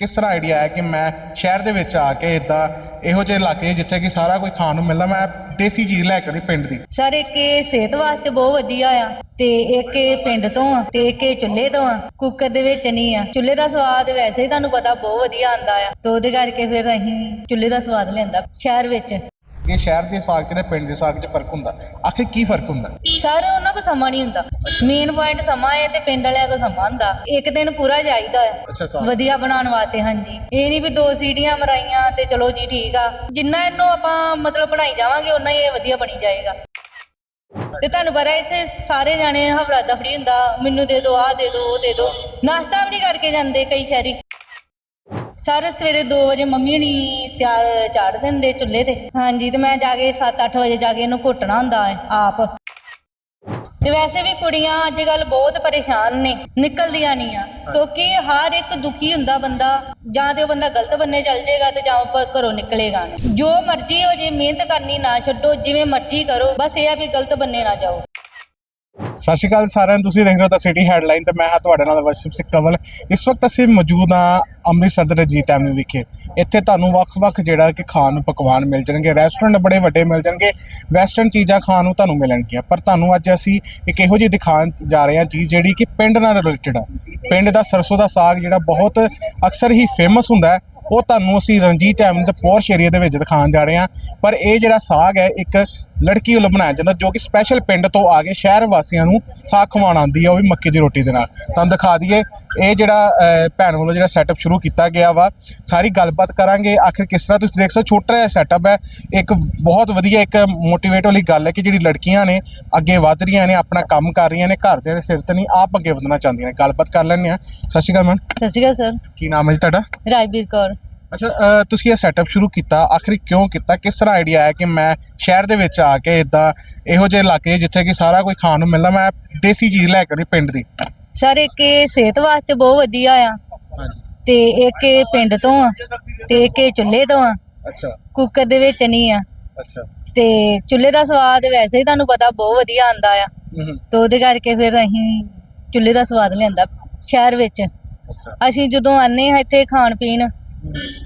ਕਿਸ ਤਰ੍ਹਾਂ ਆਈਡੀਆ ਹੈ ਕਿ ਮੈਂ ਸ਼ਹਿਰ ਦੇ ਵਿੱਚ ਆ ਕੇ ਇਦਾਂ ਇਹੋ ਜਿਹੇ ਇਲਾਕੇ ਜਿੱਥੇ ਕਿ ਸਾਰਾ ਕੁਝ ਖਾਣ ਨੂੰ ਮਿਲਦਾ, ਮੈਂ ਦੇਸੀ ਚੀਜ਼ ਲੈ ਕੇ ਆਉਣੀ ਪਿੰਡ ਦੀ। ਸਰ, ਇੱਕ ਇਹ ਸਿਹਤ ਵਾਸਤੇ ਬਹੁਤ ਵਧੀਆ ਆ ਤੇ ਇੱਕ ਇਹ ਪਿੰਡ ਤੋਂ ਆ ਤੇ ਇੱਕ ਇਹ ਚੁੱਲ੍ਹੇ ਤੋਂ ਆ ਕੁੱਕਰ ਦੇ ਵਿੱਚ ਨਹੀਂ ਆ। ਚੁੱਲ੍ਹੇ ਦਾ ਸਵਾਦ ਵੈਸੇ ਹੀ ਤੁਹਾਨੂੰ ਪਤਾ ਬਹੁਤ ਵਧੀਆ ਆਂਦਾ ਆ, ਤੇ ਉਹਦੇ ਕਰਕੇ ਫਿਰ ਅਸੀਂ ਚੁੱਲ੍ਹੇ ਦਾ ਸਵਾਦ ਲੈਂਦਾ ਸ਼ਹਿਰ ਵਿੱਚ। ਇਹ ਸ਼ਹਿਰ ਦੇ ਸਾਗ 'ਚ ਤੇ ਪਿੰਡ ਦੇ ਸਾਗ 'ਚ ਫ਼ਰਕ ਹੁੰਦਾ। ਆਖਿਰ ਕੀ ਫ਼ਰਕ ਹੁੰਦਾ? ਸਰ ਉਹਨਾਂ ਕੋ ਸਮਾਂ ਨਹੀਂ ਹੁੰਦਾ। ਮੇਨ ਪੁਆਇੰਟ ਸਮਾਂ ਹੈ ਤੇ ਪਿੰਡ ਵਾਲਿਆਂ ਕੋ ਸਮਾਂ ਹੁੰਦਾ। ਇੱਕ ਦਿਨ ਪੂਰਾ ਚਾਹੀਦਾ ਅੱਛਾ ਸਾਗ। ਵਧੀਆ ਬਣਾਉਣ ਵਾਸਤੇ ਹਾਂਜੀ। ਇਹ ਨਹੀਂ ਵੀ ਦੋ ਸੀੜੀਆਂ ਮਰਾਈਆਂ ਤੇ ਚਲੋ ਜੀ ਠੀਕ ਆ। ਜਿੰਨਾ ਇਹਨੂੰ ਆਪਾਂ ਮਤਲਬ ਬਣਾਈ ਜਾਵਾਂਗੇ ਉਨਾ ਹੀ ਇਹ ਵਧੀਆ ਬਣੀ ਜਾਏਗਾ। ਤੇ ਤੁਹਾਨੂੰ ਪਤਾ ਇੱਥੇ ਸਾਰੇ ਜਾਣੇ ਹਵੜਾ ਦਫੜੀ ਹੁੰਦਾ। ਮੈਨੂੰ ਦੇ ਦਿਓ ਆਹ ਦੇ ਦਿਓ ਉਹ ਦੇ ਦਿਓ ਨਾਸ਼ਤਾ ਵੀ ਨਹੀਂ ਕਰਕੇ ਜਾਂਦੇ ਕਈ ਸ਼ਹਿਰੀ। ਸਾਰੇ ਸਵੇਰੇ 2 ਵਜੇ ਮੰਮੀ ਨਹੀਂ ਤਿਆਰ ਚਾੜ ਦਿੰਦੇ ਚੁੱਲ੍ਹੇ ਤੇ। ਹਾਂਜੀ ਤੇ ਮੈਂ ਜਾ ਕੇ 7-8 ਵਜੇ ਜਾ ਕੇ ਇਹਨੂੰ ਘੁੱਟਣਾ ਹੁੰਦਾ ਹੈ ਆਪ। ਤੇ ਵੈਸੇ ਵੀ ਕੁੜੀਆਂ ਅੱਜ ਕੱਲ ਬਹੁਤ ਪਰੇਸ਼ਾਨ ਨੇ ਨਿਕਲਦੀਆਂ ਨਹੀਂ ਆ। ਕਿਉਂਕਿ ਹਰ ਇੱਕ ਦੁਖੀ ਹੁੰਦਾ ਬੰਦਾ ਜਾਂ ਤੇ ਉਹ ਬੰਦਾ ਗਲਤ ਬੰਨੇ ਚੱਲ ਜਾਏਗਾ ਤੇ ਜਾਂ ਉਹ ਘਰੋਂ ਨਿਕਲੇਗਾ। ਜੋ ਮਰਜ਼ੀ ਹੋ ਜੇ ਮਿਹਨਤ ਕਰਨੀ ਨਾ ਛੱਡੋ ਜਿਵੇਂ ਮਰਜ਼ੀ ਕਰੋ ਬਸ ਇਹ ਆ ਵੀ ਗਲਤ ਬੰਨੇ ਨਾ ਜਾਓ। ਸਤਿ ਸ਼੍ਰੀ ਅਕਾਲ ਸਾਰਿਆਂ ਨੂੰ, ਤੁਸੀਂ ਦੇਖ ਰਹੇ ਹੋ ਤਾਂ ਸਿਟੀ ਹੈਡਲਾਈਨ ਤੇ ਮੈਂ ਹਾਂ ਤੁਹਾਡੇ ਨਾਲ ਵਸਿਪ ਸਿੰਘ ਕਵਲ। ਇਸ ਵਕਤ ਅਸੀਂ ਮੌਜੂਦ ਹਾਂ ਅੰਮ੍ਰਿਤਸਰ ਦੇ ਰਜੀਤ ਐਵਨਿਊ ਵਿਖੇ। ਇੱਥੇ ਤੁਹਾਨੂੰ ਵੱਖ-ਵੱਖ ਜਿਹੜਾ ਕਿ ਖਾਣ ਨੂੰ ਪਕਵਾਨ ਮਿਲ ਜਾਣਗੇ ਰੈਸਟੋਰੈਂਟ ਬੜੇ ਵੱਡੇ ਮਿਲ ਜਾਣਗੇ ਵੈਸਟਰਨ ਚੀਜ਼ਾਂ ਖਾਣ ਨੂੰ ਤੁਹਾਨੂੰ ਮਿਲਣਗੀਆਂ। ਪਰ ਤੁਹਾਨੂੰ ਅੱਜ ਅਸੀਂ ਇੱਕ ਇਹੋ ਜਿਹੀ ਦਿਖਾਉਣ ਜਾ ਰਹੇ ਹਾਂ ਚੀਜ਼ ਜਿਹੜੀ ਕਿ ਪਿੰਡ ਨਾਲ ਰਿਲੇਟਡ ਆ। ਪਿੰਡ ਦਾ ਸਰਸੋਂ ਦਾ ਸਾਗ ਜਿਹੜਾ ਬਹੁਤ ਅਕਸਰ ਹੀ ਫੇਮਸ ਹੁੰਦਾ ਹੈ, ਉਹ ਤੁਹਾਨੂੰ ਅਸੀਂ ਰਣਜੀਤ ਐਵਨਿਊ ਦੇ ਪੋਰਸ਼ ਏਰੀਆ ਦੇ ਵਿੱਚ ਦਿਖਾਉਣ ਜਾ ਰਹੇ ਹਾਂ। ਪਰ ਇਹ ਜਿਹੜਾ ਸਾਗ ਹੈ, ਇੱਕ ਲੜਕੀ ਵੱਲੋਂ ਬਣਾਇਆ ਜਾਂਦਾ ਜੋ ਕਿ ਸਪੈਸ਼ਲ ਪਿੰਡ ਤੋਂ ਆ ਕੇ ਸ਼ਹਿਰ ਵਾਸੀਆਂ ਨੂੰ ਸਾਗ ਖਵਾਉਣ ਆਉਂਦੀ ਹੈ ਉਹ ਵੀ ਮੱਕੀ ਦੀ ਰੋਟੀ ਦੇ ਨਾਲ। ਤੁਹਾਨੂੰ ਦਿਖਾ ਦਈਏ ਇਹ ਜਿਹੜਾ ਅਹ, ਭੈਣ ਵੱਲੋਂ ਜਿਹੜਾ ਸੈਟਅਪ ਸ਼ੁਰੂ ਕੀਤਾ ਗਿਆ ਵਾ ਸਾਰੀ ਗੱਲਬਾਤ ਕਰਾਂਗੇ ਆਖਿਰ ਕਿਸ ਤਰ੍ਹਾਂ ਤੁਸੀਂ ਦੇਖ ਸਕਦੇ ਹੋ ਛੋਟਾ ਜਿਹਾ ਸੈਟਅਪ ਹੈ ਇੱਕ ਬਹੁਤ ਵਧੀਆ ਇੱਕ ਮੋਟੀਵੇਟ ਵਾਲੀ ਗੱਲ ਹੈ ਕਿ ਜਿਹੜੀ ਲੜਕੀਆਂ ਨੇ ਅੱਗੇ ਵਧ ਰਹੀਆਂ ਨੇ ਆਪਣਾ ਕੰਮ ਕਰ ਰਹੀਆਂ ਨੇ ਘਰ ਦੇ ਸਿਰ ਤੇ ਨਹੀਂ ਆਪ ਅੱਗੇ ਵਧਣਾ ਚਾਹੁੰਦੀਆਂ ਨੇ। ਗੱਲਬਾਤ ਕਰ ਲੈਂਦੇ ਆ ਸਤਿ ਸ਼੍ਰੀ ਅਕਾਲ ਮੈਮ ਸਤਿ ਸ਼੍ਰੀ ਅਕਾਲ ਸਰ ਕੀ ਨਾਮ ਹੈ ਜੀ ਤੁਹਾਡਾ? ਰਾਜਵੀਰ ਕੌਰ। ਅੱਛਾ ਤੁਸੀਂ ਇਹ ਸੈਟਅਪ ਸ਼ੁਰੂ ਕੀਤਾ ਆਖਿਰ ਕਿਉਂ ਕੀਤਾ? ਕਿਸ ਤਰ੍ਹਾਂ ਆਈਡੀਆ ਆਇਆ ਕਿ ਮੈਂ ਸ਼ਹਿਰ ਦੇ ਵਿੱਚ ਆ ਕੇ ਇਦਾਂ ਇਹੋ ਜਿਹੇ ਇਲਾਕੇ ਜਿੱਥੇ ਕਿ ਸਾਰਾ ਕੁਝ ਖਾਣ ਨੂੰ ਮਿਲਦਾ ਮੈਂ ਦੇਸੀ ਚੀਜ਼ ਲੈ ਕੇ ਆਉਣੀ ਪਿੰਡ ਦੀ? ਸਰ ਇੱਕ ਇਹ ਸਿਹਤ ਵਾਸਤੇ ਬਹੁਤ ਵਧੀਆ ਆ। ਹਾਂਜੀ। ਤੇ ਇੱਕ ਇਹ ਪਿੰਡ ਤੋਂ ਆ ਤੇ ਇੱਕ ਇਹ ਚੁੱਲ੍ਹੇ ਤੋਂ ਆ। ਅੱਛਾ। ਕੁੱਕਰ ਦੇ ਵਿੱਚ ਨਹੀਂ ਆ। ਅੱਛਾ। ਤੇ ਚੁੱਲ੍ਹੇ ਦਾ ਸਵਾਦ ਵੈਸੇ ਹੀ ਤੁਹਾਨੂੰ ਪਤਾ ਬਹੁਤ ਵਧੀਆ ਆਂਦਾ ਆ। ਹੂੰ ਤੇ ਉਹਦੇ ਕਰਕੇ ਫਿਰ ਅਸੀਂ ਚੁੱਲ੍ਹੇ ਦਾ ਸਵਾਦ ਲਿਆਂਦਾ ਸ਼ਹਿਰ ਵਿੱਚ। ਅੱਛਾ। ਅਸੀਂ ਜਦੋਂ ਆਨੇ ਹਾਂ ਇੱਥੇ ਖਾਣ ਪੀਣ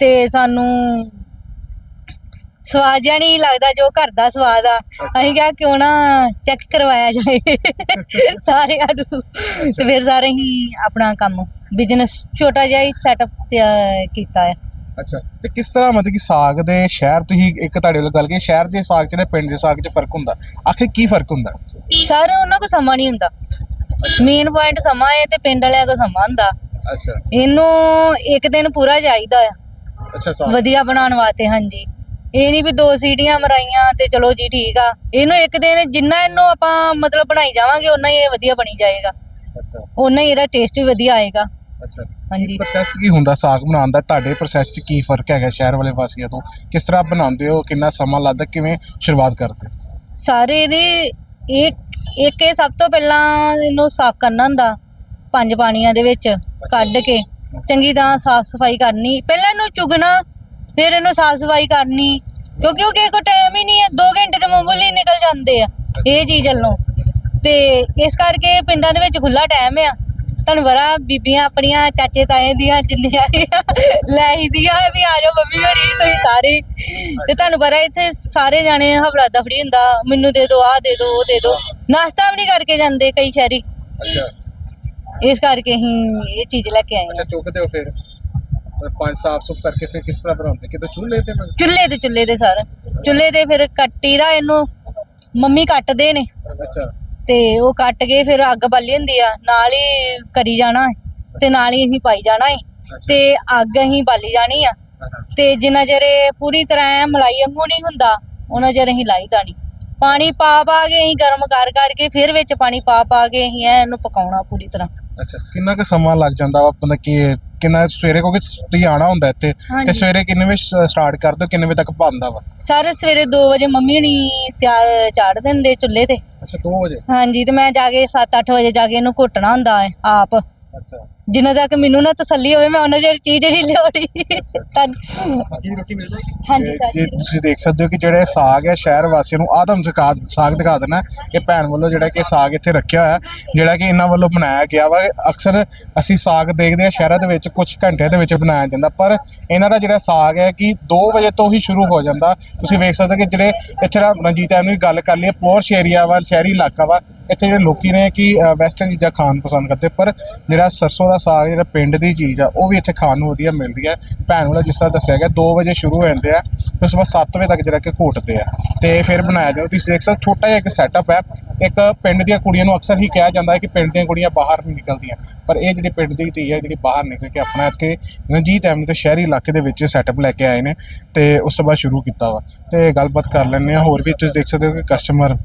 ਤੇ ਸਾਨੂੰ ਸਵਾਦ ਜਿਹਾ ਨਹੀਂ ਲੱਗਦਾ ਜੋ ਘਰ ਦਾ ਸਵਾਦ ਆ। ਅਸੀਂ ਕਿਹਾ ਕਿਉਂ ਨਾ ਚੈੱਕ ਕਰਵਾਇਆ ਜਾਏ ਸਾਰਿਆਂ ਨੂੰ ਤੇ ਫਿਰ ਸਾਰੇ ਹੀ ਆਪਣਾ ਕੰਮ ਬਿਜ਼ਨਸ ਛੋਟਾ ਜਿਹਾ ਹੀ ਸੈਟਅਪ ਕੀਤਾ ਹੈ ਅੱਛਾ ਤੇ ਕਿਸ ਤਰ੍ਹਾਂ ਮਤਲਬ ਕਿ ਸਾਗ ਦੇ ਸ਼ਹਿਰ ਤੁਸੀਂ ਇੱਕ ਤੁਹਾਡੇ ਵੱਲ ਗੱਲ ਕੀ ਸ਼ਹਿਰ ਦੇ ਸਾਗ ਚ ਤੇ ਪਿੰਡ ਦੇ ਸਾਗ ਚ ਫ਼ਰਕ ਹੁੰਦਾ? ਆਖਿਰ ਕੀ ਫ਼ਰਕ ਹੁੰਦਾ? ਸਰ ਉਹਨਾਂ ਕੋ ਸਮਾਂ ਨਹੀਂ ਹੁੰਦਾ। ਮੇਨ ਪੁਆਇੰਟ ਸਮਾਂ ਹੈ ਤੇ ਪਿੰਡ ਵਾਲਿਆਂ ਕੋ ਸਮਾਂ ਹੁੰਦਾ। ਅੱਛਾ। ਇਹਨੂੰ ਇੱਕ ਦਿਨ ਪੂਰਾ ਚਾਹੀਦਾ ਆ। ਅੱਛਾ ਵਧੀਆ ਬਣਾਉਣ ਵਾਸਤੇ ਹਾਂਜੀ। ਇਹ ਨਹੀਂ ਵੀ ਦੋ ਸੀੜੀਆਂ ਮਰਾਈਆਂ ਤੇ ਚਲੋ ਜੀ ਠੀਕ ਆ। ਇਹਨੂੰ ਇੱਕ ਦਿਨ ਜਿੰਨਾ ਇਹਨੂੰ ਆਪਾਂ ਮਤਲਬ ਬਣਾਈ ਜਾਵਾਂਗੇ ਉਨਾ ਹੀ ਇਹ ਵਧੀਆ ਬਣੀ ਜਾਏਗਾ। ਅੱਛਾ। ਉਨਾ ਹੀ ਇਹਦਾ ਟੇਸਟ ਵੀ ਵਧੀਆ ਆਏਗਾ। ਅੱਛਾ। ਹਾਂਜੀ। ਪ੍ਰੋਸੈਸ ਕੀ ਹੁੰਦਾ ਸਾਗ ਬਣਾਉਣ ਦਾ? ਤੁਹਾਡੇ ਪ੍ਰੋਸੈਸ 'ਚ ਕੀ ਫ਼ਰਕ ਹੈਗਾ ਸ਼ਹਿਰ ਵਾਲੇ ਵਾਸੀਆਂ ਤੋਂ? ਕਿਸ ਤਰ੍ਹਾਂ ਬਣਾਉਂਦੇ ਹੋ? ਕਿੰਨਾ ਸਮਾਂ ਲੱਗਦਾ? ਕਿਵੇਂ ਸ਼ੁਰੂਆਤ ਕਰਦੇ ਹੋ? ਸਾਰੇ ਇਹਦੇ ਇੱਕ ਇੱਕ ਇਹ ਸਭ ਤੋਂ ਪਹਿਲਾਂ ਇਹਨੂੰ ਸਾਫ਼ ਕਰਨਾ ਹੁੰਦਾ ਪੰਜ ਪਾਣੀਆਂ ਦੇ ਵਿੱਚ। ਕੱਢ ਕੇ ਚੰਗੀ ਤਰ੍ਹਾਂ ਸਾਫ਼ ਸਫ਼ਾਈ ਕਰਨੀ, ਪਹਿਲਾਂ ਇਹਨੂੰ ਚੁਗਣਾ, ਫਿਰ ਇਹਨੂੰ ਸਾਫ਼ ਸਫ਼ਾਈ ਕਰਨੀ, ਕਿਉਂਕਿ ਉਹ ਕਿਸੇ ਕੋ ਟਾਈਮ ਹੀ ਨਹੀਂ ਹੈ 2 ਘੰਟੇ ਤੇ ਮਾਮੂਲੀ ਨਿਕਲ ਜਾਂਦੇ ਆ, ਇਹ ਚੀਜ਼ ਵੱਲੋਂ। ਤੇ ਇਸ ਕਰਕੇ ਪਿੰਡਾਂ ਦੇ ਵਿੱਚ ਖੁੱਲਾ ਟਾਈਮ ਆ। ਤੁਹਾਨੂੰ ਪਤਾ ਬੀਬੀਆਂ ਆਪਣੀਆਂ, ਚਾਚੇ ਤਾਏ ਦੀਆਂ ਜਿੰਨੇ ਆਏ ਲੈ ਹੀ ਦੀਆਂ ਵੀ ਆ ਜਾਓ ਮੰਮੀ ਹੋਣੀ, ਤੁਸੀਂ ਸਾਰੇ। ਤੇ ਤੁਹਾਨੂੰ ਪਤਾ ਇੱਥੇ ਸਾਰੇ ਜਾਣੇ ਹਵੜਾ ਦਫੜੀ ਹੁੰਦਾ, ਮੈਨੂੰ ਦੇ ਦਿਓ ਆਹ ਦੇ ਦਿਓ ਉਹ ਦੇ ਦਿਓ ਨਾਸ਼ਤਾ ਵੀ ਨਹੀਂ ਕਰਕੇ ਜਾਂਦੇ ਕਈ ਸ਼ਹਿਰੀ। ਅੱਛਾ। ਇਸ ਕਰਕੇ ਅਸੀਂ ਇਹ ਚੀਜ਼ ਲੈ ਕੇ ਆਏ ਅੱਛਾ ਹਾਂ ਚੁੱਕਦੇ ਹੋ ਫਿਰ? ਪੰਜ ਸਾਫ਼ ਸੁਫ ਕਰਕੇ ਫਿਰ ਕਿਸ ਤਰ੍ਹਾਂ ਬਣਾਉਂਦੇ? ਕਿਤੇ ਚੁੱਲ੍ਹੇ ਤੇ ਮਤਲਬ? ਚੁੱਲ੍ਹੇ ਤੇ ਚੁੱਲ੍ਹੇ ਦੇ ਸਰ। ਚੁੱਲ੍ਹੇ ਤੇ ਫਿਰ ਕੱਟੀ ਦਾ ਇਹਨੂੰ ਮੰਮੀ ਕੱਟਦੇ ਨੇ। ਅੱਛਾ। ਤੇ ਉਹ ਕੱਟ ਕੇ ਫਿਰ ਅੱਗ ਬਾਲੀ ਹੁੰਦੀ ਆ ਨਾਲ ਹੀ ਕਰੀ ਜਾਣਾ ਹੈ ਤੇ ਨਾਲ ਹੀ ਅਸੀਂ ਪਾਈ ਜਾਣਾ ਹੈ। ਤੇ ਅੱਗ ਅਸੀਂ ਬਾਲੀ ਜਾਣੀ ਆ। ਤੇ ਜਿੰਨਾ ਚਿਰ ਇਹ ਪੂਰੀ ਤਰ੍ਹਾਂ ਐਂ ਮਲਾਈ ਵਾਂਗੂ ਨਹੀਂ ਹੁੰਦਾ ਉਹਨਾਂ ਚਿਰ ਅਸੀਂ ਲਾਈਦਾ ਨਹੀਂ। ਪਾਣੀ ਪਾ ਪਾ ਕੇ ਅਸੀਂ ਗਰਮ ਕਰ ਕਰਕੇ ਫਿਰ ਵਿੱਚ ਪਾਣੀ ਪਾ ਪਾ ਕੇ ਅਸੀਂ ਐਂ ਇਹਨੂੰ ਪਕਾਉਣਾ ਪੂਰੀ ਤਰ੍ਹਾਂ। ਅੱਛਾ ਕਿੰਨਾ ਕੁ ਸਮਾਂ ਲੱਗ ਜਾਂਦਾ ਵਾ? ਮਤਲਬ ਕਿ ਕਿੰਨਾ ਸਵੇਰੇ ਕਿਉਂਕਿ ਤੁਸੀਂ ਆਣਾ ਹੁੰਦਾ ਇੱਥੇ ਤੇ ਹਾਂਜੀ। ਸਵੇਰੇ ਕਿੰਨੇ ਵਜੇ ਸਟਾਰਟ ਕਰਦੇ ਹੋ ਕਿੰਨੇ ਵਜੇ ਤੱਕ ਬੰਦਾ ਵਾ? ਸਾਰੇ ਸਵੇਰੇ 2 ਵਜੇ ਮੰਮੀ ਨਹੀਂ ਤਿਆਰ ਚਾੜ ਦਿੰਦੇ ਚੁੱਲ੍ਹੇ ਤੇ। ਅੱਛਾ 2 ਵਜੇ? ਹਾਂਜੀ ਤੇ ਮੈਂ ਜਾ ਕੇ 7-8 ਵਜੇ ਜਾ ਕੇ ਇਹਨੂੰ ਘੁੱਟਣਾ ਹੁੰਦਾ ਹੈ ਆਪ। ਅੱਛਾ। ਜਿੰਨਾ ਤੱਕ ਮੈਨੂੰ ਨਾ ਤਸੱਲੀ ਹੋਵੇ ਮੈਂ ਉਹਨਾਂ ਜਿਹੜੀ ਚੀਜ਼ ਜਿਹੜੀ ਲਿਆਉਣੀ। ਤਾਂ ਕੀ ਰੋਟੀ ਮਿਲ ਜਾਏਗੀ? ਹਾਂਜੀ ਤੇ ਸਰ। ਜੇ ਤੁਸੀਂ ਦੇਖ ਸਕਦੇ ਹੋ ਕਿ ਜਿਹੜੇ ਸਾਗ ਹੈ ਸ਼ਹਿਰ ਵਾਸੀਆਂ ਨੂੰ ਆਦਮ ਸਕਾ ਸਾਗ ਦਿਖਾ ਦੇਣਾ ਇਹ ਭੈਣ ਵੱਲੋਂ ਜਿਹੜਾ ਕਿ ਸਾਗ ਇੱਥੇ ਰੱਖਿਆ ਹੋਇਆ ਜਿਹੜਾ ਕਿ ਇਹਨਾਂ ਵੱਲੋਂ ਬਣਾਇਆ ਗਿਆ ਵਾ। ਅਕਸਰ ਅਸੀਂ ਸਾਗ ਦੇਖਦੇ ਆ ਸ਼ਹਿਰਾਂ ਦੇ ਵਿੱਚ ਕੁਝ ਘੰਟਿਆਂ ਦੇ ਵਿੱਚ ਬਣਾਇਆ ਜਾਂਦਾ ਪਰ ਇਹਨਾਂ ਦਾ ਜਿਹੜਾ ਸਾਗ ਹੈ ਕਿ 2 ਵਜੇ ਤੋਂ ਹੀ ਸ਼ੁਰੂ ਹੋ ਜਾਂਦਾ। ਤੁਸੀਂ ਵੇਖ ਸਕਦੇ ਹੋ ਕਿ ਜਿਹੜੇ ਇੱਥੇ ਰਣਜੀਤ ਐਵਨਿਊ ਦੀ ਗੱਲ ਕਰ ਲਈਏ ਪੋਰਸ਼ ਏਰੀਆ ਵਾ ਸ਼ਹਿਰੀ ਇਲਾਕਾ ਵਾ ਇੱਥੇ ਜਿਹੜੇ ਲੋਕੀ ਨੇ ਕਿ ਵੈਸਟਰਨ ਚੀਜ਼ਾਂ ਖਾਣ ਪਸੰਦ ਕਰਦੇ, ਪਰ ਜਿਹੜਾ ਸਰਸੋਂ ਦਾ ਸਾਗ, ਜਿਹੜਾ ਪਿੰਡ ਦੀ ਚੀਜ਼ ਆ, ਉਹ ਵੀ ਇੱਥੇ ਖਾਣ ਨੂੰ ਵਧੀਆ ਮਿਲ ਰਹੀ ਹੈ ਭੈਣ ਵੱਲੋਂ ਜਿਸ ਤਰ੍ਹਾਂ ਦੱਸਿਆ ਗਿਆ 2 ਵਜੇ ਸ਼ੁਰੂ ਹੋ ਜਾਂਦੇ ਆ ਤੇ ਉਸ ਤੋਂ ਬਾਅਦ 7 ਵਜੇ ਤੱਕ ਜਿਹੜਾ ਕਿ ਘੋਟਦੇ ਆ। ਤੇ ਫਿਰ ਬਣਾਇਆ ਜਾਂਦਾ, ਤੁਸੀਂ ਦੇਖ ਸਕਦੇ ਹੋ, ਛੋਟਾ ਜਿਹਾ ਇੱਕ ਸੈਟਅਪ ਹੈ ਇੱਕ ਪਿੰਡ ਦੀਆਂ ਕੁੜੀਆਂ ਨੂੰ ਅਕਸਰ ਹੀ ਕਿਹਾ ਜਾਂਦਾ ਹੈ ਕਿ ਪਿੰਡ ਦੀਆਂ ਕੁੜੀਆਂ ਬਾਹਰ ਨਹੀਂ ਨਿਕਲਦੀਆਂ। ਪਰ ਇਹ ਜਿਹੜੀ ਪਿੰਡ ਦੀ ਧੀ ਹੈ ਜਿਹੜੀ ਬਾਹਰ ਨਿਕਲ ਕੇ ਆਪਣਾ ਇੱਥੇ ਰਣਜੀਤ ਐਵਨਿਊ ਤੇ ਸ਼ਹਿਰੀ ਇਲਾਕੇ ਦੇ ਵਿੱਚ ਸੈਟਅਪ ਲੈ ਕੇ ਆਏ ਨੇ ਤੇ ਉਸ ਤੋਂ ਬਾਅਦ ਸ਼ੁਰੂ ਕੀਤਾ ਵਾ। ਤੇ ਗੱਲਬਾਤ ਕਰ ਲੈਂਦੇ ਆ ਹੋਰ ਵੀ ਤੁਸੀਂ ਦੇਖ ਸਕਦੇ ਹੋ ਕਿ ਕਸਟਮਰ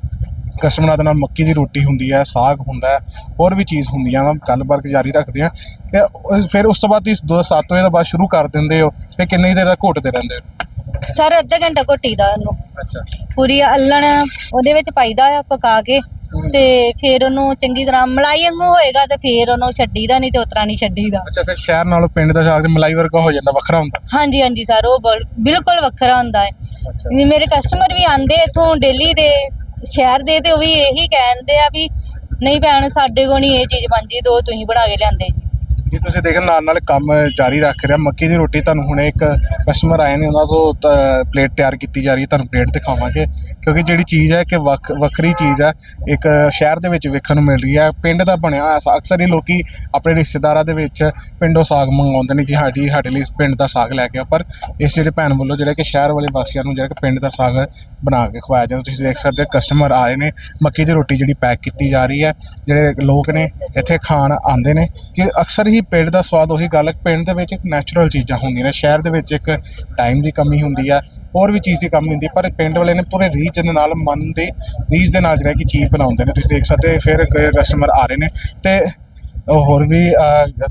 ਕਸਟਮਰਾਂ ਦੇ ਨਾਲ ਮੱਕੀ ਦੀ ਰੋਟੀ ਹੁੰਦੀ ਹੈ ਸਾਗ ਹੁੰਦਾ ਹੈ ਹੋਰ ਵੀ ਚੀਜ਼ ਹੁੰਦੀਆਂ ਵਾ ਗੱਲਬਾਤ ਜਾਰੀ ਰੱਖਦੇ ਆ ਤੇ ਉਸ- ਫਿਰ ਉਸ ਤੋਂ ਬਾਅਦ ਤੁਸੀਂ ਦੋ ਸੱਤ ਵਜੇ ਤੋਂ ਬਾਅਦ ਸ਼ੁਰੂ ਕਰ ਦਿੰਦੇ ਹੋ ਤੇ ਕਿੰਨੀ ਦੇਰ ਤੱਕ ਘੋਟਦੇ ਰਹਿੰਦੇ ਹੋ? ਸਰ ਅੱਧਾ ਘੰਟਾ ਘੋਟੀ ਦਾ ਉਹਨੂੰ। ਅੱਛਾ। ਪੂਰੀ ਅਲਣ ਉਹਦੇ ਵਿੱਚ ਪਾਈਦਾ ਆ ਪਕਾ ਕੇ ਤੇ ਫਿਰ ਉਹਨੂੰ ਚੰਗੀ ਤਰ੍ਹਾਂ ਮਲਾਈ ਵਾਂਗੂ ਹੋਏਗਾ ਤੇ ਫਿਰ ਉਹਨੂੰ ਛੱਡੀਦਾ ਨਹੀਂ ਤੇ ਉਤਰਾ ਨਹੀਂ ਛੱਡੀਦਾ। ਅੱਛਾ ਫਿਰ ਸ਼ਹਿਰ ਨਾਲੋਂ ਪਿੰਡ ਦਾ ਸਾਗ ਤੇ ਮਲਾਈ ਵਰਗਾ ਹੋ ਜਾਂਦਾ ਵੱਖਰਾ ਹੁੰਦਾ? ਹਾਂਜੀ ਹਾਂਜੀ ਸਰ ਉਹ ਬਲ- ਬਿਲਕੁਲ ਵੱਖਰਾ ਹੁੰਦਾ ਹੈ। ਅੱਛਾ। ਮੇਰੇ ਕਸਟਮਰ ਵੀ ਆਂਦੇ ਇੱਥੋਂ ਦਿੱਲੀ ਦੇ ਸ਼ਹਿਰ ਦੇ ਤੇ ਉਹ ਵੀ ਇਹੀ ਕਹਿੰਦੇ ਆ ਵੀ, ਨਹੀਂ ਭੈਣ, ਸਾਡੇ ਕੋਲ ਨਹੀਂ ਇਹ ਚੀਜ਼ ਬਣਦੀ, ਦੋ ਤੁਸੀਂ ਬਣਾ ਕੇ ਲਿਆਂਦੇ। ਜੀ ਜੀ, ਤੁਸੀਂ ਦੇਖ ਨਾਲ ਨਾਲ ਕੰਮ ਜਾਰੀ ਰੱਖ ਰਿਹਾ। ਮੱਕੀ ਦੀ ਰੋਟੀ ਤੁਹਾਨੂੰ ਹੁਣੇ ਇੱਕ ਕਸਟਮਰ ਆਏ ਨੇ, ਉਹਨਾਂ ਤੋਂ ਪਲੇਟ ਤਿਆਰ ਕੀਤੀ ਜਾ ਰਹੀ ਹੈ। ਤੁਹਾਨੂੰ ਪਲੇਟ ਦਿਖਾਵਾਂਗੇ। ਕਿਉਂਕਿ ਜਿਹੜੀ ਚੀਜ਼ ਹੈ ਕਿ ਵੱਖ, ਵੱਖਰੀ ਚੀਜ਼ ਹੈ। ਇੱਕ ਸ਼ਹਿਰ ਦੇ ਵਿੱਚ ਵੇਖਣ ਨੂੰ ਮਿਲ ਰਹੀ ਹੈ। ਪਿੰਡ ਦਾ ਬਣਿਆ ਹੋਇਆ ਅਕਸਰ ਹੀ ਲੋਕੀ ਆਪਣੇ ਰਿਸ਼ਤੇਦਾਰਾਂ ਦੇ ਵਿੱਚ ਪਿੰਡੋਂ ਸਾਗ ਮੰਗਵਾਉਂਦੇ ਨੇ ਕਿ ਸਾਡੀ, ਸਾਡੇ ਲਈ ਪਿੰਡ ਦਾ ਸਾਗ ਲੈ ਕੇ ਆਓ। ਪਰ ਇਸ ਜਿਹੜੇ ਭੈਣ ਵੱਲੋਂ ਜਿਹੜਾ ਕਿ ਸ਼ਹਿਰ ਵਾਲੇ ਵਾਸੀਆਂ ਨੂੰ ਜਿਹੜਾ ਕਿ ਪਿੰਡ ਦਾ ਸਾਗ ਬਣਾ ਕੇ ਖਵਾਇਆ ਜਾਂਦਾ, ਤੁਸੀਂ ਦੇਖ ਸਕਦੇ ਹੋ ਕਸਟਮਰ ਆ ਰਹੇ ਨੇ। ਮੱਕੀ ਦੀ ਰੋਟੀ ਜਿਹੜੀ ਪੈਕ ਕੀਤੀ ਜਾ ਰਹੀ ਹੈ। ਜਿਹੜੇ ਲੋਕ ਨੇ, ਇੱਥੇ ਖਾਣ ਆਉਂਦੇ ਨੇ ਕਿ ਅਕਸਰ ਹੀ ਪਿੰਡ ਦਾ ਸਵਾਦ ਉਹੀ ਗੱਲ ਹੈ ਪਿੰਡ ਦੇ ਵਿੱਚ ਇੱਕ ਨੈਚੁਰਲ ਚੀਜ਼ਾਂ ਹੁੰਦੀਆਂ ਨੇ ਸ਼ਹਿਰ ਦੇ ਵਿੱਚ ਇੱਕ ਟਾਈਮ ਦੀ ਕਮੀ ਹੁੰਦੀ ਆ ਹੋਰ ਵੀ ਚੀਜ਼ ਦੀ ਕਮੀ ਹੁੰਦੀ ਹੈ, ਪਰ ਪਿੰਡ ਵਾਲੇ ਨੇ ਪੂਰੇ ਰੀਝ ਦੇ ਨਾਲ ਮਨ ਦੇ ਰੀਝ ਦੇ ਨਾਲ ਜਿਹੜਾ ਕਿ ਚੀਜ਼ ਬਣਾਉਂਦੇ ਨੇ ਤੁਸੀਂ ਦੇਖ ਸਕਦੇ ਹੋ ਫਿਰ ਕਸਟਮਰ ਆ ਰਹੇ ਨੇ ਤੇ ਹੋਰ ਵੀ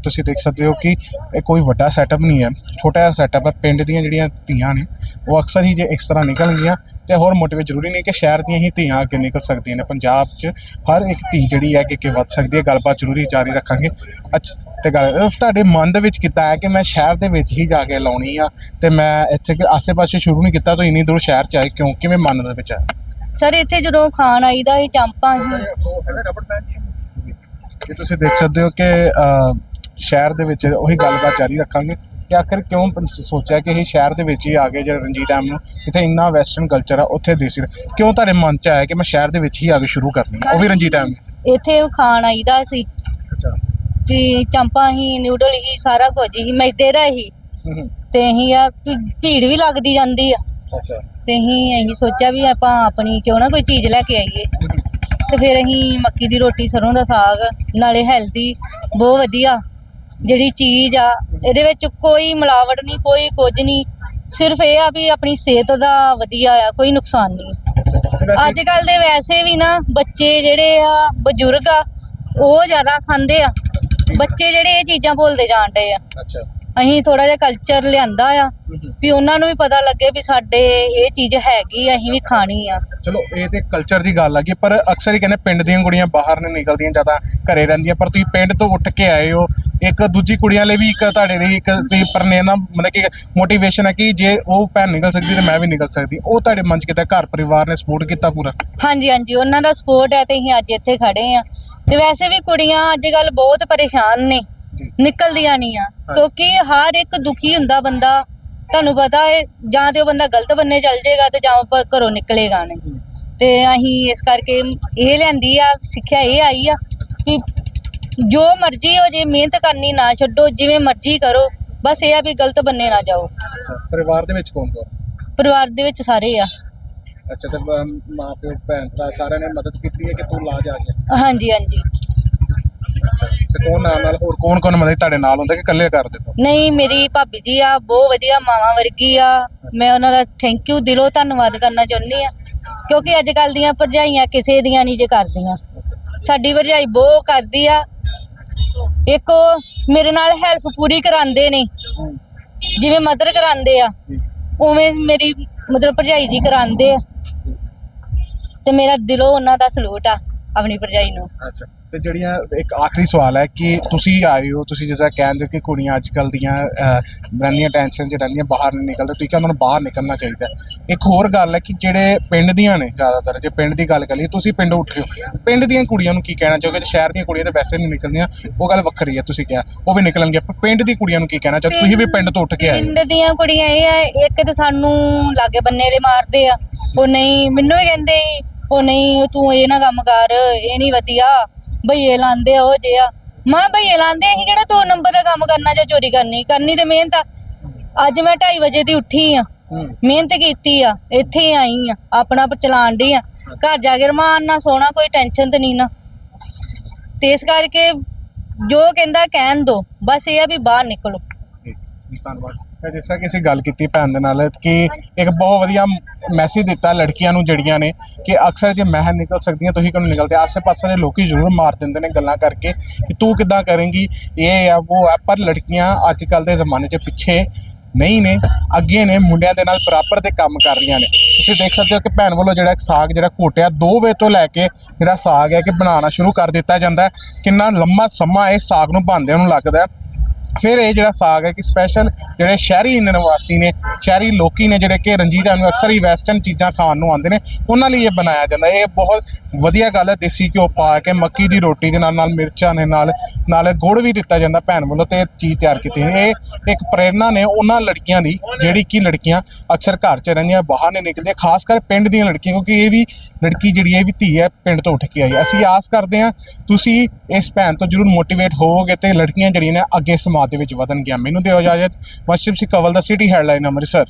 ਤੁਸੀਂ ਦੇਖ ਸਕਦੇ ਹੋ ਕਿ ਇਹ ਕੋਈ ਵੱਡਾ ਸੈਟਅਪ ਨਹੀਂ ਹੈ। ਛੋਟਾ ਜਿਹਾ ਸੈਟਅਪ ਹੈ ਪਿੰਡ ਦੀਆਂ ਜਿਹੜੀਆਂ ਧੀਆਂ ਨੇ ਉਹ ਅਕਸਰ ਹੀ ਜੇ ਇਸ ਤਰ੍ਹਾਂ ਨਿਕਲਣਗੀਆਂ ਤੇ ਹੋਰ ਮੋਟੀਵੇਟ ਜ਼ਰੂਰੀ ਨਹੀਂ ਕਿ ਸ਼ਹਿਰ ਦੀਆਂ ਹੀ ਧੀਆਂ ਅੱਗੇ ਨਿਕਲ ਸਕਦੀਆਂ ਨੇ। ਪੰਜਾਬ 'ਚ ਹਰ ਇੱਕ ਧੀ ਜਿਹੜੀ ਹੈ ਕਿ ਅੱਗੇ ਵੱਧ ਸਕਦੀ ਹੈ। ਗੱਲਬਾਤ ਜ਼ਰੂਰੀ ਜਾਰੀ ਰੱਖਾਂਗੇ। ਅੱਛਾ ਤੇ ਗੱਲ ਤੁਹਾਡੇ ਮਨ ਦੇ ਵਿੱਚ ਕਿੱਦਾਂ ਹੈ ਕਿ ਮੈਂ ਸ਼ਹਿਰ ਦੇ ਵਿੱਚ ਹੀ ਜਾ ਕੇ ਲਾਉਣੀ ਆ ਤੇ ਮੈਂ ਇੱਥੇ ਕਿ ਆਸੇ-ਪਾਸੇ ਸ਼ੁਰੂ ਨਹੀਂ ਕੀਤਾ ਤਾਂ ਇੰਨੀ ਦੂਰ ਸ਼ਹਿਰ 'ਚ ਆਏ ਕਿਉਂ? ਕਿਵੇਂ ਮਨ ਦੇ ਵਿੱਚ ਆਇਆ? ਸਰ ਇੱਥੇ ਜਦੋਂ ਖਾਣ ਆਈਦਾ ਇਹ ਚਾਂਪਾਂ ਹੀ ਕਿ ਤੁਸੀਂ ਦੇਖ ਸਕਦੇ ਹੋ ਕਿ ਸ਼ਹਿਰ ਦੇ ਵਿੱਚ ਉਹੀ ਗੱਲਬਾਤ ਜਾਰੀ ਰੱਖਾਂਗੇ ਕਿ ਆਖਰ ਕਿਉਂ ਸੋਚਿਆ ਕਿ ਇਹ ਸ਼ਹਿਰ ਦੇ ਵਿੱਚ ਹੀ ਆ ਗਏ ਜਿਹੜਾ ਰਣਜੀਤ ਐਮ ਨੂੰ ਜਿੱਥੇ ਇੰਨਾ ਵੈਸਟਰਨ ਕਲਚਰ ਆ ਉੱਥੇ ਦੇਸੀ ਕਿਉਂ ਤੁਹਾਡੇ ਮਨ 'ਚ ਆਇਆ ਕਿ ਮੈਂ ਸ਼ਹਿਰ ਦੇ ਵਿੱਚ ਹੀ ਆ ਕੇ ਸ਼ੁਰੂ ਕਰਨੀ ਆ? ਉਹ ਵੀ ਰਣਜੀਤ ਐਮ ਵਿੱਚ। ਇੱਥੇ ਖਾਣ ਆਈਦਾ ਸੀ। ਅੱਛਾ। ਤੇ ਚਾਂਪਾਂ ਹੀ ਨਿਊਡਲ ਹੀ ਸਾਰਾ ਕੁਝ ਹੀ ਮੈਦੇ ਦਾ ਹੀ। ਤੇ ਅਸੀਂ ਆ ਭੀ- ਭੀੜ ਵੀ ਲੱਗਦੀ ਜਾਂਦੀ ਆ। ਅੱਛਾ। ਤੇ ਅਸੀਂ ਅਸੀਂ ਸੋਚਿਆ ਵੀ ਆਪਾਂ ਆਪਣੀ ਕਿਉਂ ਨਾ ਕੋਈ ਚੀਜ਼ ਲੈ ਕੇ ਆਈਏ। ਤੇ ਫਿਰ ਅਸੀਂ ਮੱਕੀ ਦੀ ਰੋਟੀ ਸਰੋਂ ਦਾ ਸਾਗ ਨਾਲੇ ਹੈਲਦੀ ਬਹੁਤ ਵਧੀਆ। ਜਿਹੜੀ ਚੀਜ਼ ਆ ਇਹਦੇ ਵਿੱਚ ਕੋਈ ਮਿਲਾਵਟ ਨਹੀਂ ਕੋਈ ਕੁਝ ਨਹੀਂ। ਸਿਰਫ ਇਹ ਆ ਵੀ ਆਪਣੀ ਸਿਹਤ ਦਾ ਵਧੀਆ ਆ ਕੋਈ ਨੁਕਸਾਨ ਨਹੀਂ। ਅੱਜ ਕੱਲ ਦੇ ਵੈਸੇ ਵੀ ਨਾ ਬੱਚੇ ਜਿਹੜੇ ਆ ਬਜ਼ੁਰਗ ਆ ਉਹ ਜ਼ਿਆਦਾ ਖਾਂਦੇ ਆ। ਬੱਚੇ ਜਿਹੜੇ ਇਹ ਚੀਜ਼ਾਂ ਭੁੱਲਦੇ ਜਾਣ ਡਏ ਆ। ਅੱਛਾ। ਅਸੀਂ ਥੋੜਾ ਜਿਹਾ ਕਲਚਰ ਲਿਆਂਦਾ ਆ ਵੀ ਉਹਨਾਂ ਨੂੰ ਵੀ ਪਤਾ ਲੱਗੇ ਵੀ ਸਾਡੇ ਇਹ ਚੀਜ਼ ਹੈਗੀ ਆ, ਅਸੀਂ ਵੀ ਖਾਣੀ ਆ। ਚਲੋ ਇਹ ਤੇ ਕਲਚਰ ਦੀ ਗੱਲ ਆ ਕਿ ਪਰ ਅਕਸਰ ਹੀ ਕਹਿੰਦੇ ਪਿੰਡ ਦੀਆਂ ਕੁੜੀਆਂ ਬਾਹਰ ਨਹੀਂ ਨਿਕਲਦੀਆਂ ਜ਼ਿਆਦਾ ਘਰੇ ਰਹਿੰਦੀਆਂ ਪਰ ਤੁਸੀਂ ਪਿੰਡ ਤੋਂ ਉੱਠ ਕੇ ਆਏ ਹੋ ਇੱਕ ਦੂਜੀ ਕੁੜੀਆਂ ਲਈ ਵੀ ਇੱਕ ਤੁਹਾਡੇ ਲਈ ਇੱਕ ਤੁਸੀਂ ਪ੍ਰੇਰਨਾ ਮਤਲਬ ਕਿ ਮੋਟੀਵੇਸ਼ਨ ਹੈ ਕਿ ਜੇ ਉਹ ਭੈਣ ਨਿਕਲ ਸਕਦੀ ਤੇ ਮੈਂ ਵੀ ਨਿਕਲ ਸਕਦੀ ਉਹ ਤੁਹਾਡੇ ਮਨ ਚ ਕਿਤਾ ਘਰ ਪਰਿਵਾਰ ਨੇ ਸਪੋਰਟ ਕੀਤਾ ਪੂਰਾ? ਹਾਂਜੀ ਹਾਂਜੀ ਉਹਨਾਂ ਦਾ ਸਪੋਰਟ ਹੈ ਤੇ ਅਸੀਂ ਅੱਜ ਇੱਥੇ ਖੜੇ ਆ। ਤੇ ਵੈਸੇ ਵੀ ਕੁੜੀਆਂ ਅੱਜ ਕੱਲ ਬਹੁਤ ਪਰੇਸ਼ਾਨ ਨੇ। ਨਿਕਲਦੀਆਂ ਨਹੀਂ ਆ। ਕਿਉਂਕਿ ਹਰ ਇੱਕ ਦੁਖੀ ਹੁੰਦਾ ਬੰਦਾ ਤੁਹਾਨੂੰ ਪਤਾ ਹੈ ਜਾਂ ਤੇ ਉਹ ਬੰਦਾ ਗਲਤ ਬੰਨੇ ਚੱਲ ਜਾਏਗਾ ਤੇ ਜਾਂ ਉਹ ਘਰੋਂ ਨਿਕਲੇਗਾ ਨਹੀਂ। ਤੇ ਅਸੀਂ ਇਸ ਕਰਕੇ ਇਹ ਲੈਂਦੀ ਆ ਸਿੱਖਿਆ ਇਹ ਆਈ ਆ ਕਿ ਜੋ ਮਰਜ਼ੀ ਹੋ ਜੇ ਮਿਹਨਤ ਕਰਨੀ ਨਾ ਛੱਡੋ ਜਿਵੇਂ ਮਰਜ਼ੀ ਕਰੋ ਬਸ ਇਹ ਆ ਵੀ ਗਲਤ ਬੰਨੇ ਨਾ ਜਾਓ। ਪਰਿਵਾਰ ਦੇ ਵਿੱਚ ਕੌਣ ਕੌਣ? ਪਰਿਵਾਰ ਦੇ ਵਿੱਚ ਸਾਰੇ ਆ। ਅੱਛਾ ਤੇ ਮਾਂ ਪਿਓ ਭੈਣ ਭਰਾ ਸਾਰਿਆਂ ਨੇ ਮਦਦ ਕੀਤੀ ਹੈ ਕਿ ਤੂੰ ਲਾ ਜਾ ਹਾਂਜੀ ਹਾਂਜੀ। ਤੇ ਕੌਣ ਨਾਲ ਨਾਲ ਹੋਰ ਕੌਣ ਕੌਣ ਮਦਦ ਤੁਹਾਡੇ ਨਾਲ ਹੁੰਦਾ ਕਿ ਇਕੱਲੇ ਕਰਦੇ ਹੋ? ਨਹੀਂ ਮੇਰੀ ਭਾਬੀ ਜੀ ਆ ਬਹੁਤ ਵਧੀਆ ਮਾਵਾਂ ਵਰਗੀ ਆ। ਮੈਂ ਉਹਨਾਂ ਦਾ ਥੈਂਕ ਯੂ ਦਿਲੋਂ ਧੰਨਵਾਦ ਕਰਨਾ ਚਾਹੁੰਦੀ ਆ। ਕਿਉਂਕਿ ਅੱਜ ਕੱਲ ਦੀਆਂ ਭਰਜਾਈਆਂ ਕਿਸੇ ਦੀਆਂ ਨਹੀਂ ਜੇ ਕਰਦੀਆਂ। ਸਾਡੀ ਭਰਜਾਈ ਬਹੁਤ ਕਰਦੀ ਆ। ਇੱਕ ਉਹ ਮੇਰੇ ਨਾਲ ਹੈਲਪ ਪੂਰੀ ਕਰਾਉਂਦੇ ਨੇ। ਜਿਵੇਂ ਮਦਰ ਕਰਾਉਂਦੇ ਆ ਉਵੇਂ ਮੇਰੀ ਮਤਲਬ ਭਰਜਾਈ ਜੀ ਕਰਾਉਂਦੇ ਆ। ਤੇ ਮੇਰਾ ਦਿਲੋਂ ਉਹਨਾਂ ਦਾ ਸਲੂਟ ਆ ਆਪਣੀ ਭਰਜਾਈ ਨੂੰ। ਅੱਛਾ। ਤੇ ਜਿਹੜੀਆਂ ਇੱਕ ਆਖਰੀ ਸਵਾਲ ਹੈ ਕਿ ਤੁਸੀਂ ਆਏ ਹੋ, ਤੁਸੀਂ ਜਿਸ ਕਹਿੰਦੇ ਹੋ ਕਿ ਕੁੜੀਆਂ ਅੱਜ ਕੱਲ ਦੀਆਂ ਰਹਿੰਦੀਆਂ ਟੈਨਸ਼ਨ 'ਚ, ਰਹਿੰਦੀਆਂ ਬਾਹਰ ਨਹੀਂ ਨਿਕਲਦੇ, ਤੁਸੀਂ ਕਹਿੰਦੇ ਉਹਨਾਂ ਨੂੰ ਬਾਹਰ ਨਿਕਲਣਾ ਚਾਹੀਦਾ ਇੱਕ ਹੋਰ ਗੱਲ ਹੈ ਕਿ ਜਿਹੜੇ ਪਿੰਡ ਦੀਆਂ ਨੇ ਜ਼ਿਆਦਾਤਰ, ਜੇ ਪਿੰਡ ਦੀ ਗੱਲ ਕਰੀਏ, ਤੁਸੀਂ ਪਿੰਡ ਉੱਠ ਹੋ। ਪਿੰਡ ਦੀਆਂ ਕੁੜੀਆਂ ਨੂੰ ਕੀ ਕਹਿਣਾ ਚਾਹੋਗੇ? ਤੇ ਸ਼ਹਿਰ ਦੀਆਂ ਕੁੜੀਆਂ ਤਾਂ ਵੈਸੇ ਨਹੀਂ ਨਿਕਲਦੀਆਂ, ਉਹ ਗੱਲ ਵੱਖਰੀ ਹੈ, ਤੁਸੀਂ ਕਿਹਾ, ਉਹ ਵੀ ਨਿਕਲਣਗੇ ਪਰ ਪਿੰਡ ਦੀ ਕੁੜੀਆਂ ਨੂੰ ਕੀ ਕਹਿਣਾ ਚਾਹੋਗੇ? ਤੁਸੀਂ ਵੀ ਪਿੰਡ ਤੋਂ ਉੱਠ ਕੇ ਆਏ ਪਿੰਡ ਦੀਆਂ ਕੁੜੀਆਂ ਇਹ ਆ ਇੱਕ ਤੇ ਸਾਨੂੰ ਲਾਗੇ ਬੰਨੇ ਵਾਲੇ ਮਾਰਦੇ ਆ, ਉਹ ਨਹੀਂ, ਮੈਨੂੰ ਵੀ ਕਹਿੰਦੇ, ਉਹ ਨਹੀਂ, ਤੂੰ ਇਹ ਨਾ ਕੰਮ ਕਰ, ਇਹ ਨਹੀਂ ਵਧੀਆ। ਭਈਏ ਲਾਂਦੇ ਆ ਉਹ ਜੇ ਆ ਮਾਂ ਭਈਏ ਲਾਂਦੇ ਅਸੀਂ ਕਿਹੜਾ ਦੋ ਨੰਬਰ ਦਾ ਕੰਮ ਕਰਨਾ ਜਾਂ ਚੋਰੀ ਕਰਨੀ? ਕਰਨੀ ਤੇ ਮਿਹਨਤ ਆ। ਅੱਜ ਮੈਂ 2:30 ਵਜੇ ਦੀ ਉੱਠੀ ਆ। ਮਿਹਨਤ ਕੀਤੀ ਆ। ਇੱਥੇ ਆਈ ਆ। ਆਪਣਾ ਚਲਾਣ ਡਈ ਆ। ਘਰ ਜਾ ਕੇ ਰਮਾਨ ਨਾਲ ਸੋਣਾ ਕੋਈ ਟੈਨਸ਼ਨ ਤੇ ਨਹੀਂ ਨਾ। ਤੇ ਇਸ ਕਰਕੇ ਜੋ ਕਹਿੰਦਾ ਕਹਿਣ ਦੋ। ਬਸ ਇਹ ਆ ਵੀ ਬਾਹਰ ਨਿਕਲੋ। ਧੰਨਵਾਦ। ਜਿਸ ਤਰ੍ਹਾਂ ਕਿ ਅਸੀਂ ਗੱਲ ਕੀਤੀ ਭੈਣ ਦੇ ਨਾਲ ਕਿ ਇੱਕ ਬਹੁਤ ਵਧੀਆ ਮੈਸੇਜ ਦਿੱਤਾ ਲੜਕੀਆਂ ਨੂੰ ਜਿਹੜੀਆਂ ਨੇ ਕਿ ਅਕਸਰ ਜੇ ਮੈਂ ਨਿਕਲ ਸਕਦੀਆਂ, ਤੁਸੀਂ ਕਿਉਂ ਨਿਕਲਦੇ? ਆਸੇ-ਪਾਸੇ ਦੇ ਲੋਕੀ ਜ਼ਰੂਰ ਮਾਰ ਦਿੰਦੇ ਨੇ ਗੱਲਾਂ ਕਰਕੇ ਕਿ ਤੂੰ ਕਿੱਦਾਂ ਕਰੇਂਗੀ? ਇਹ ਆ, ਉਹ ਆ, ਪਰ ਲੜਕੀਆਂ ਅੱਜ ਕੱਲ ਦੇ ਜ਼ਮਾਨੇ 'ਚ ਪਿੱਛੇ ਨਹੀਂ ਨੇ, ਅੱਗੇ ਨੇ, ਮੁੰਡਿਆਂ ਦੇ ਨਾਲ ਬਰਾਬਰ ਦੇ ਕੰਮ ਕਰ ਰਹੀਆਂ ਨੇ। ਤੁਸੀਂ ਦੇਖ ਸਕਦੇ ਹੋ ਕਿ ਭੈਣ ਵੱਲੋਂ ਜਿਹੜਾ ਸਾਗ, ਜਿਹੜਾ ਘੋਟਿਆ 2 ਵਜੇ ਤੋਂ ਲੈ ਕੇ ਜਿਹੜਾ ਸਾਗ ਹੈ ਕਿ ਬਣਾਉਣਾ ਸ਼ੁਰੂ ਕਰ ਦਿੱਤਾ ਜਾਂਦਾ ਕਿੰਨਾ ਲੰਮਾ ਸਮਾਂ ਇਹ ਸਾਗ ਨੂੰ ਬਣਦਿਆਂ ਨੂੰ ਲੱਗਦਾ ਫਿਰ ਇਹ ਜਿਹੜਾ ਸਾਗ ਹੈ ਕਿ ਸਪੈਸ਼ਲ ਜਿਹੜੇ ਸ਼ਹਿਰੀ ਨਿਵਾਸੀ ਨੇ, ਸ਼ਹਿਰੀ ਲੋਕੀ ਨੇ ਜਿਹੜੇ ਕਿ ਰਣਜੀਤ ਨੂੰ ਅਕਸਰ ਹੀ ਵੈਸਟਰਨ ਚੀਜ਼ਾਂ ਖਾਣ ਨੂੰ ਆਉਂਦੇ ਨੇ, ਉਹਨਾਂ ਲਈ ਇਹ ਬਣਾਇਆ ਜਾਂਦਾ। ਇਹ ਬਹੁਤ ਵਧੀਆ ਗੱਲ ਹੈ, ਦੇਸੀ ਘਿਓ ਪਾ ਕੇ ਮੱਕੀ ਦੀ ਰੋਟੀ ਦੇ ਨਾਲ ਨਾਲ ਮਿਰਚਾਂ ਦੇ ਨਾਲ ਨਾਲ ਗੁੜ ਵੀ ਦਿੱਤਾ ਜਾਂਦਾ ਭੈਣ ਵੱਲੋਂ ਤੇ ਇਹ ਚੀਜ਼ ਤਿਆਰ ਕੀਤੀ ਹੈ। ਇਹ ਇੱਕ ਪ੍ਰੇਰਣਾ ਨੇ ਉਹਨਾਂ ਲੜਕੀਆਂ ਦੀ, ਜਿਹੜੀ ਕਿ ਲੜਕੀਆਂ ਅਕਸਰ ਘਰ 'ਚ ਰਹਿੰਦੀਆਂ, ਬਾਹਰ ਨਹੀਂ ਨਿਕਲਦੀਆਂ, ਖਾਸ ਕਰ ਪਿੰਡ ਦੀਆਂ ਲੜਕੀਆਂ, ਕਿਉਂਕਿ ਇਹ ਵੀ ਲੜਕੀ ਜਿਹੜੀ ਹੈ, ਇਹ ਵੀ ਧੀ ਹੈ, ਪਿੰਡ ਤੋਂ ਉੱਠ ਕੇ ਆਈ ਅਸੀਂ ਆਸ ਕਰਦੇ ਹਾਂ, ਤੁਸੀਂ ਇਸ ਭੈਣ ਤੋਂ ਜਰੂਰ ਮੋਟੀਵੇਟ ਹੋਵੋਗੇ ਤੇ ਲੜਕੀਆਂ ਜਿਹੜੀਆਂ ਨੇ ਅੱਗੇ ਸਮਾਜ ਦੇ ਵਿੱਚ ਵਧਣ ਗਿਆ ਮੈਨੂੰ ਦਿਓ ਇਜਾਜ਼ਤ। ਵਸ਼ਿਪ ਸਿੰਘ ਕਵਲ ਦਾ ਸਿਟੀ ਹੈਡਲਾਈਨ ਅੰਮ੍ਰਿਤਸਰ।